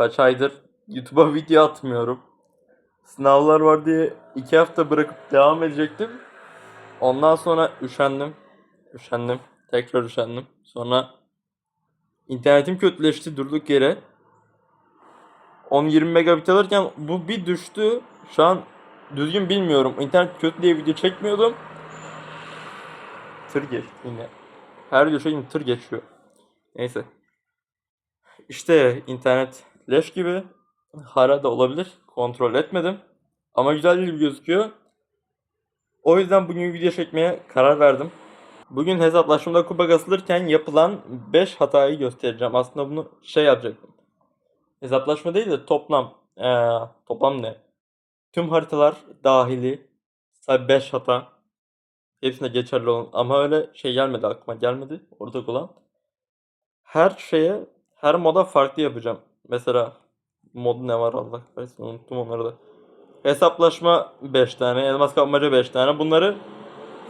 kaç aydır YouTube'a video atmıyorum. Sınavlar var diye iki hafta bırakıp devam edecektim. Ondan sonra üşendim. Üşendim. Tekrar üşendim. Sonra internetim kötüleşti durduk yere. 10-20 megabit alırken bu bir düştü. Şu an düzgün bilmiyorum. İnternet kötü diye video çekmiyordum. Tır geçti yine. Her video çekim tır geçiyor. Neyse. İşte internet leş gibi. Hala da olabilir. Kontrol etmedim. Ama güzel gibi gözüküyor. O yüzden bugün video çekmeye karar verdim. Bugün hesaplaşmada kupa kasılırken yapılan 5 hatayı göstereceğim. Aslında bunu şey yapacaktım. Hesaplaşma değil de toplam. Ee, toplam ne? Tüm haritalar dahili. Sadece 5 hata. Hepsine geçerli olan. Ama öyle şey gelmedi aklıma gelmedi. Ortak olan. Her şeye, her moda farklı yapacağım. Mesela mod ne var Allah kahretsin unuttum onları da. Hesaplaşma 5 tane, elmas kapmaca 5 tane. Bunları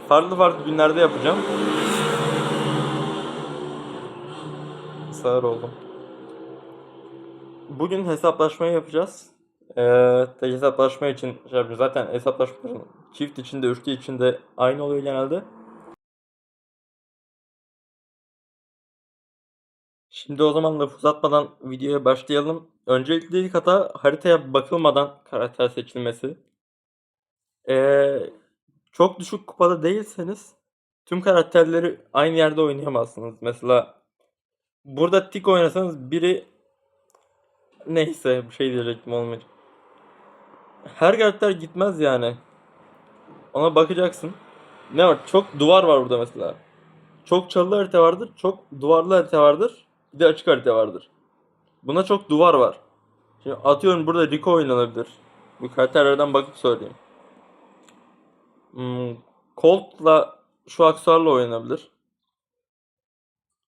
farklı farklı günlerde yapacağım. Sağır oldum. Bugün hesaplaşmayı yapacağız. Ee, hesaplaşma için şey. Zaten hesaplaşmaların çift içinde, üçlü içinde aynı oluyor genelde. Şimdi o zaman lafı uzatmadan videoya başlayalım. Öncelikle ilk hata haritaya bakılmadan karakter seçilmesi. Ee, çok düşük kupada değilseniz tüm karakterleri aynı yerde oynayamazsınız. Mesela burada tik oynasanız biri neyse bir şey diyecektim olmayacak. Her karakter gitmez yani. Ona bakacaksın. Ne var? Çok duvar var burada mesela. Çok çalılı harita vardır, çok duvarlı harita vardır. Bir de açık harita vardır. Buna çok duvar var. Şimdi atıyorum burada Rico oynanabilir. Bu karakterlerden bakıp söyleyeyim. Hmm, Colt'la şu aksesuarla oynanabilir.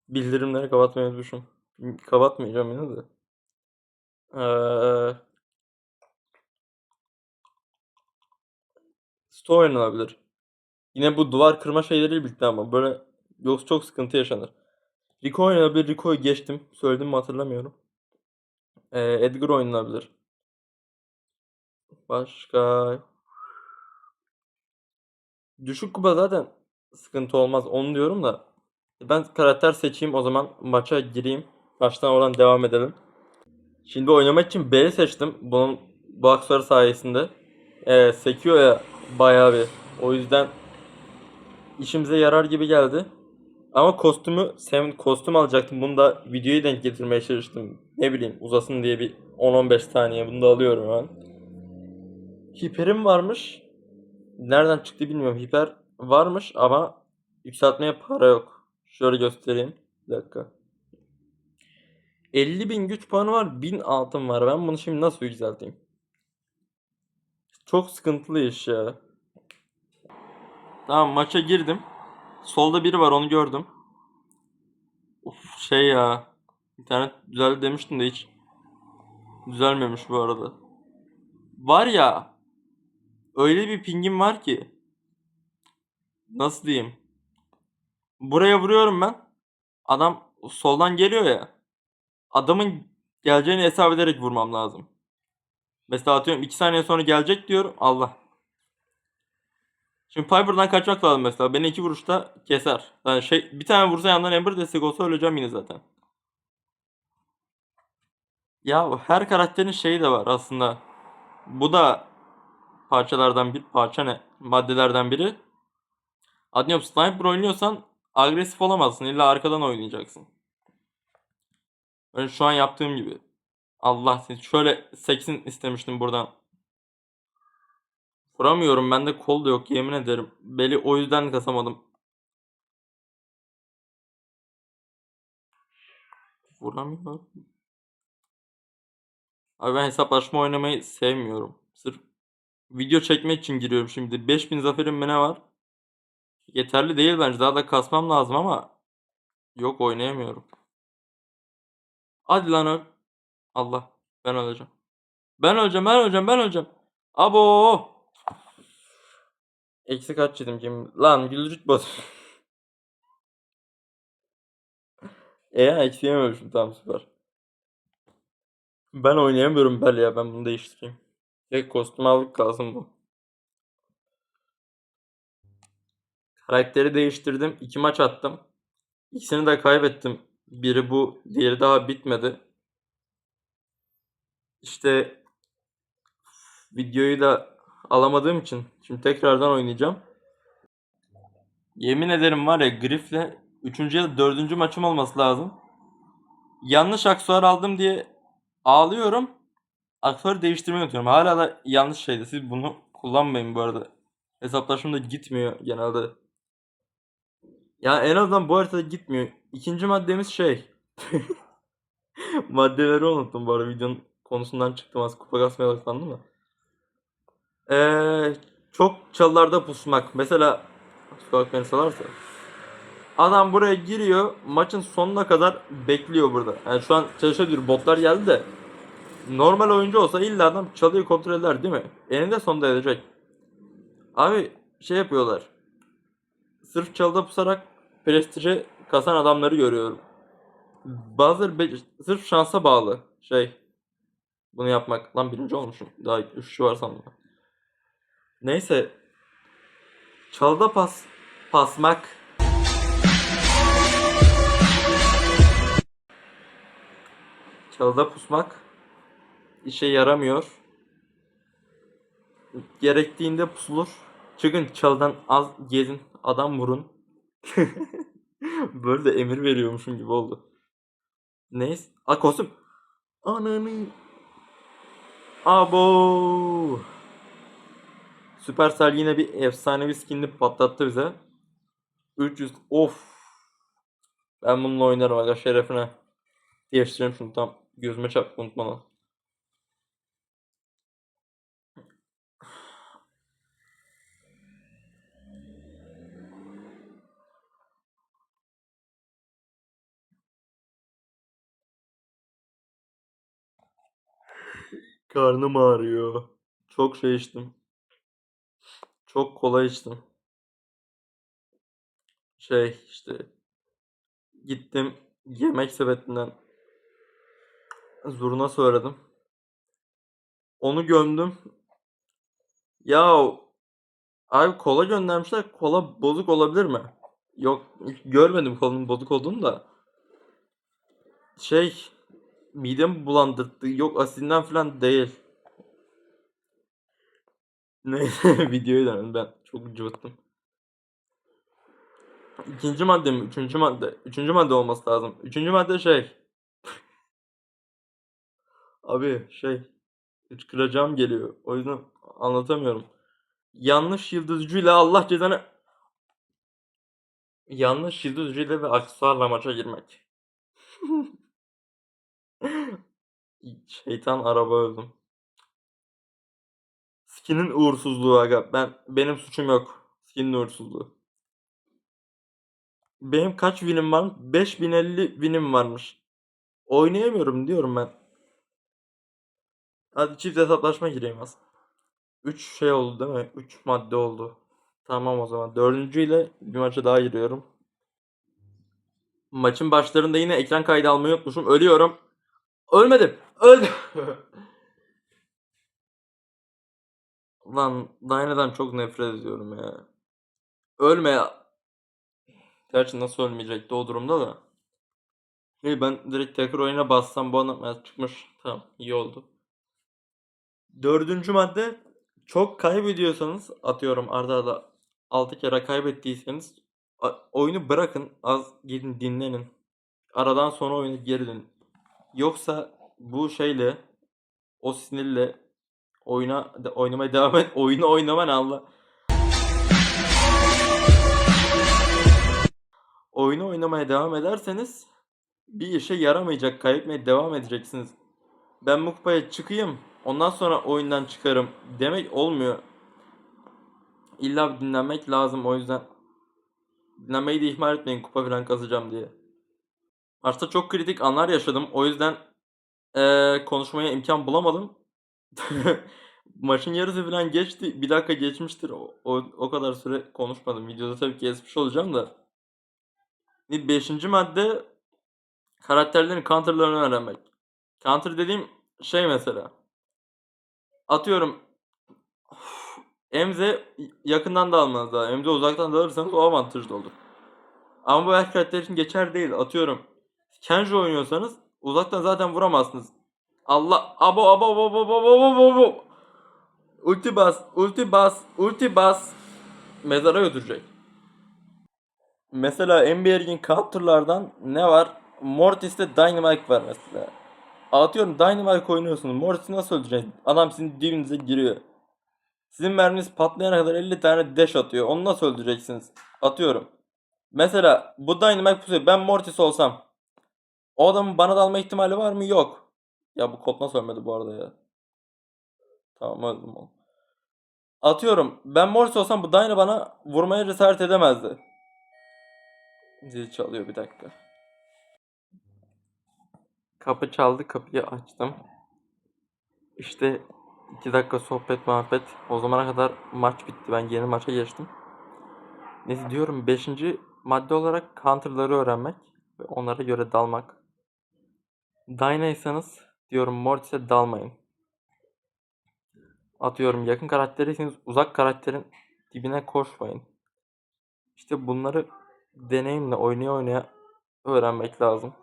Bildirimleri kapatmayı unutmuşum. Kapatmayacağım yine de. Ee, Sto oynanabilir. Yine bu duvar kırma şeyleri birlikte ama böyle yoksa çok sıkıntı yaşanır. Rico oynanabilir. Rico'yu geçtim. Söyledim mi hatırlamıyorum. Ee, Edgar oynanabilir. Başka... Düşük kupa zaten sıkıntı olmaz. Onu diyorum da. Ben karakter seçeyim o zaman maça gireyim. Baştan oradan devam edelim. Şimdi oynamak için B'yi seçtim. Bunun bu aksesuarı sayesinde. Ee, sekiyor ya bayağı bir. O yüzden işimize yarar gibi geldi. Ama kostümü sen kostüm alacaktım. Bunu da videoyu denk getirmeye çalıştım. Ne bileyim uzasın diye bir 10-15 saniye bunu da alıyorum hemen. Hiperim varmış. Nereden çıktı bilmiyorum. Hiper varmış ama yükseltmeye para yok. Şöyle göstereyim. Bir dakika. 50.000 güç puanı var. 1000 altın var. Ben bunu şimdi nasıl yükselteyim? Çok sıkıntılı iş ya. Tamam maça girdim. Solda biri var onu gördüm. Of şey ya. İnternet düzeldi demiştim de hiç düzelmemiş bu arada. Var ya öyle bir pingim var ki nasıl diyeyim? Buraya vuruyorum ben. Adam soldan geliyor ya. Adamın geleceğini hesap ederek vurmam lazım. Mesela atıyorum 2 saniye sonra gelecek diyorum. Allah. Şimdi Piper'dan kaçmak lazım mesela. Beni iki vuruşta keser. Yani şey bir tane vursa yandan Ember destek olsa öleceğim yine zaten. Ya her karakterin şeyi de var aslında. Bu da parçalardan bir parça ne? Maddelerden biri. Atıyorum sniper oynuyorsan agresif olamazsın. İlla arkadan oynayacaksın. Ben şu an yaptığım gibi. Allah seni şöyle seksin istemiştim buradan. Vuramıyorum. Bende kol da yok yemin ederim. Beli o yüzden kasamadım. Vuramıyorum. Abi ben hesaplaşma oynamayı sevmiyorum. Sırf video çekmek için giriyorum şimdi. 5000 zaferim mi ne var? Yeterli değil bence. Daha da kasmam lazım ama yok oynayamıyorum. Hadi lan öl. Allah. Ben öleceğim. Ben öleceğim, ben öleceğim, ben öleceğim. Abo! Eksi kaç yedim kim? Lan güldürüç bas. e ya eksi yememişim tamam süper. Ben oynayamıyorum Bel ya. Ben bunu değiştireyim. Tek kostüm aldık kalsın bu. Karakteri değiştirdim. İki maç attım. İkisini de kaybettim. Biri bu, diğeri daha bitmedi. İşte videoyu da alamadığım için şimdi tekrardan oynayacağım. Yemin ederim var ya Griff'le 3. ya da 4. maçım olması lazım. Yanlış aksesuar aldım diye ağlıyorum. Aksesuarı değiştirmeyi unutuyorum. Hala da yanlış şeydi. Siz bunu kullanmayın bu arada. Hesaplaşmamda gitmiyor genelde. Ya en azından bu haritada gitmiyor. İkinci maddemiz şey. Maddeleri unuttum bu arada videonun konusundan çıktım az kupa kasmaya odaklandım da. Ee, çok çalılarda pusmak. Mesela sokak beni salarsa. Adam buraya giriyor. Maçın sonuna kadar bekliyor burada. Yani şu an çalışabilir. Botlar geldi de. Normal oyuncu olsa illa adam çalıyı kontrol eder değil mi? Eninde sonunda edecek. Abi şey yapıyorlar. Sırf çalıda pusarak prestije kasan adamları görüyorum. Bazıları sırf şansa bağlı şey. Bunu yapmak. Lan birinci olmuşum. Daha 3 kişi var sandım. Neyse. Çalda pas pasmak. Çalda pusmak işe yaramıyor. Gerektiğinde pusulur. Çıkın çaldan az gezin adam vurun. Böyle de emir veriyormuşum gibi oldu. Neyse. A kostüm. Ananı. Abo. Supercell yine bir efsanevi skinini patlattı bize. 300 of. Ben bununla oynarım aga şerefine. Değiştireyim şunu tam gözüme çarptı unutma lan. Karnım ağrıyor. Çok şey içtim. Çok kolay içtim. Şey işte gittim yemek sepetinden zurna söyledim. Onu gömdüm. Ya abi kola göndermişler. Kola bozuk olabilir mi? Yok görmedim kolanın bozuk olduğunu da. Şey midemi bulandırdı. Yok asidinden falan değil. Neyse videoyu dönelim ben çok cıvıttım. İkinci madde mi? Üçüncü madde. Üçüncü madde olması lazım. Üçüncü madde şey. Abi şey. Hıçkıracağım geliyor. O yüzden anlatamıyorum. Yanlış yıldızcıyla Allah cezanı. Yanlış yıldızcıyla ve aksesuarla maça girmek. Şeytan araba öldüm. Skin'in uğursuzluğu aga. Ben benim suçum yok. Skin'in uğursuzluğu. Benim kaç winim var? 5050 winim varmış. Oynayamıyorum diyorum ben. Hadi çift hesaplaşma gireyim az. 3 şey oldu değil mi? 3 madde oldu. Tamam o zaman. Dördüncüyle bir maça daha giriyorum. Maçın başlarında yine ekran kaydı almayı unutmuşum. Ölüyorum. Ölmedim. Öldüm. Lan Dyna'dan çok nefret ediyorum ya. Ölme. Gerçi nasıl ölmeyecekti o durumda da. İyi ben direkt tekrar oyuna bassam bu ya çıkmış. Tamam iyi oldu. Dördüncü madde çok kaybediyorsanız atıyorum arda arda 6 kere kaybettiyseniz oyunu bırakın az gidin dinlenin. Aradan sonra oyunu geri dönün. Yoksa bu şeyle o sinirle oyuna oynamaya devam et. Oyunu oynama ne Allah. Oyunu oynamaya devam ederseniz bir işe yaramayacak. Kaybetmeye devam edeceksiniz. Ben bu kupaya çıkayım. Ondan sonra oyundan çıkarım demek olmuyor. İlla dinlenmek lazım o yüzden. Dinlenmeyi de ihmal etmeyin kupa falan kazacağım diye. Maçta çok kritik anlar yaşadım. O yüzden eee, konuşmaya imkan bulamadım. Maçın yarısı falan geçti. Bir dakika geçmiştir. O, o, o kadar süre konuşmadım. Videoda tabii ki kesmiş olacağım da. Bir Beşinci madde karakterlerin counterlarını öğrenmek. Counter dediğim şey mesela. Atıyorum Emze yakından da almanız lazım. Emze uzaktan da alırsanız o avantajlı olur. Ama bu her karakter için geçer değil. Atıyorum Kenji oynuyorsanız uzaktan zaten vuramazsınız. Allah abo abo abo abo abo abo abo. Ulti bas, ulti bas, ulti bas. Mezara götürecek. Mesela NBA Lig'in counter'lardan ne var? Mortis'te Dynamite var mesela. Atıyorum Dynamite oynuyorsunuz. Mortis'i nasıl öldüreceksiniz? Adam sizin dibinize giriyor. Sizin merminiz patlayana kadar 50 tane dash atıyor. Onu nasıl öldüreceksiniz? Atıyorum. Mesela bu Dynamite pusuyor. Ben Mortis olsam. O adamın bana dalma ihtimali var mı? Yok. Ya bu kod nasıl ölmedi bu arada ya? Tamam öldüm oğlum. Atıyorum. Ben Mortis olsam bu Dyna bana vurmaya cesaret edemezdi. Zil çalıyor bir dakika. Kapı çaldı. Kapıyı açtım. İşte 2 dakika sohbet muhabbet. O zamana kadar maç bitti. Ben yeni maça geçtim. Neyse diyorum 5. madde olarak counter'ları öğrenmek ve onlara göre dalmak. Dyna'ysanız diyorum Mortis'e dalmayın. Atıyorum yakın karakteriyseniz uzak karakterin dibine koşmayın. İşte bunları deneyimle oynaya oynaya öğrenmek lazım.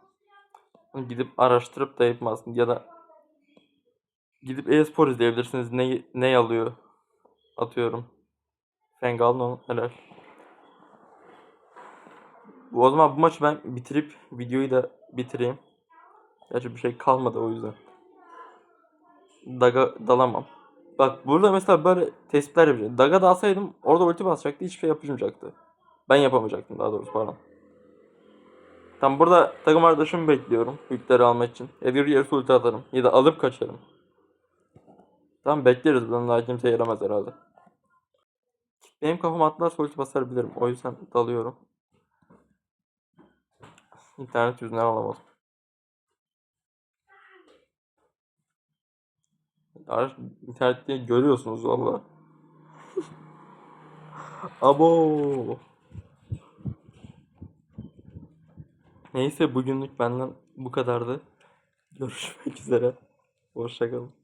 Gidip araştırıp da yapmazsın ya da gidip e-spor izleyebilirsiniz. Ne, ne alıyor? Atıyorum. Fengalno helal. O zaman bu maçı ben bitirip videoyu da bitireyim. Gerçi bir şey kalmadı o yüzden. Daga dalamam. Bak burada mesela böyle tespitler yapacağım. Daga dalsaydım orada ulti basacaktı hiçbir şey yapamayacaktı. Ben yapamayacaktım daha doğrusu pardon. Tam burada takım arkadaşımı bekliyorum. Yükleri almak için. Edgar yarısı ulti atarım. Ya da alıp kaçarım. Tamam bekleriz. Bundan daha kimse yaramaz herhalde. Benim kafam atlarsa ulti basabilirim. O yüzden dalıyorum. İnternet yüzünden alamadım. Ar internette görüyorsunuz valla. Abo. Neyse bugünlük benden bu kadardı. Görüşmek üzere. Hoşçakalın.